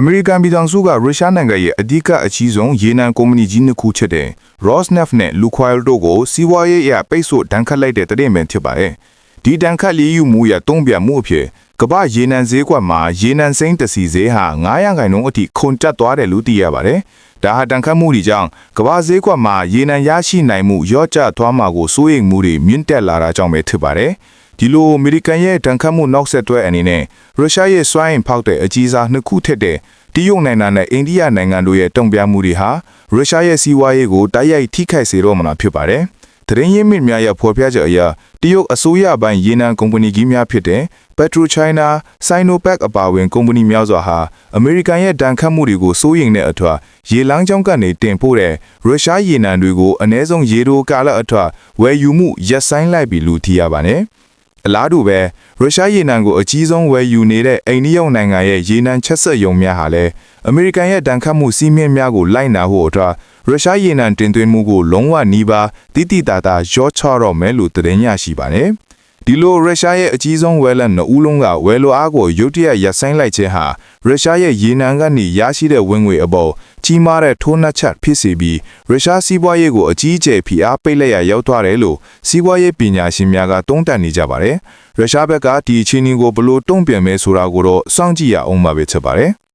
အမေရိကန်ပြည်ထောင်စုကရုရှားနိုင်ငံရဲ့အဓိကအကြီးဆုံးရေနံကုမ္ပဏီကြီးနှစ်ခုဖြစ်တဲ့ Rosneft နဲ့ Lukoil တို့ကိုစီးပွားရေးအရပိတ်ဆို့ဒဏ်ခတ်လိုက်တဲ့တရင်ပင်ဖြစ်ပါတယ်။ဒီဒဏ်ခတ်လေးယူမှုရတုံ့ပြန်မှုအဖြစ်ကမ္ဘာရေနံဈေးကွက်မှာရေနံစိမ်းတစ်စီဈေးဟာ900ခိုင်နှုန်းအထိခုန်တက်သွားတယ်လို့သိရပါတယ်။ဒါဟာဒဏ်ခတ်မှုတွေကြောင့်ကမ္ဘာဈေးကွက်မှာရေနံရရှိနိုင်မှုရော့ကျသွားမှာကိုစိုးရိမ်မှုတွေမြင့်တက်လာတာကြောင့်ပဲဖြစ်ပါတယ်။ ဒီလိုအမေရိကန်ရဲ့တန်ခတ်မှုနောက်ဆက်တွဲအနေနဲ့ရုရှားရဲ့စွမ်းအင်ဖောက်တဲ့အကြီးစားနှစ်ခုထက်တဲ့တရုတ်နိုင်ငံနဲ့အိန္ဒိယနိုင်ငံတို့ရဲ့တုံ့ပြန်မှုတွေဟာရုရှားရဲ့စီးပွားရေးကိုတိုက်ရိုက်ထိခိုက်စေတော့မလားဖြစ်ပါတယ်။သတင်းရင်းမြစ်များရဲ့ဖော်ပြချက်အရတရုတ်အစိုးရပိုင်းရေနံကုမ္ပဏီကြီးများဖြစ်တဲ့ PetroChina, Sinopec အပါအဝင်ကုမ္ပဏီများစွာဟာအမေရိကန်ရဲ့တန်ခတ်မှုတွေကိုစိုးရိမ်တဲ့အထွတ်ရေလမ်းကြောင်းကနေတင်ပို့တဲ့ရုရှားရေနံတွေကိုအ ਨੇ ဆုံးရေတိုကာလအထွတ်ဝယ်ယူမှုရပ်ဆိုင်းလိုက်ပြီလို့သိရပါတယ်။ အလားတူပဲရုရှားရေနံကိုအကြီးဆုံးဝယ်ယူနေတဲ့အိန္ဒိယနိုင်ငံရဲ့ရေနံချက်ဆက်ယုံများဟာလည်းအမေရိကန်ရဲ့တန်ခတ်မှုစီးမြင့်များကိုလိုက်နာဖို့အတွက်ရုရှားရေနံတင်သွင်းမှုကိုလုံးဝနီးပါးတိတိတသာရော့ချတော့မယ်လို့သတင်းရရှိပါတယ်။ ဒီလိုရုရှားရဲ့အကြီးဆုံးဝယ်လက်နှစ်ဦးလုံးကဝယ်လိုအားကိုရုတ်တရက်ရပ်ဆိုင်းလိုက်ခြင်းဟာရုရှားရဲ့ရေနံကနေရရှိတဲ့ဝင်ငွေအပေါ်ကြီးမားတဲ့ထိုးနှက်ချက်ဖြစ်စေပြီးရုရှားစီးပွားရေးကိုအကြီးအကျယ်ဖိအားပေးလက်ရရောက်သွားတယ်လို့စီးပွားရေးပညာရှင်များကတုံ့တက်နေကြပါတယ်။ရုရှားဘက်ကဒီအခြေအနေကိုဘယ်လိုတုံ့ပြန်မဲဆိုတာကိုတော့စောင့်ကြည့်ရအောင်ပါပဲချက်ပါတယ်။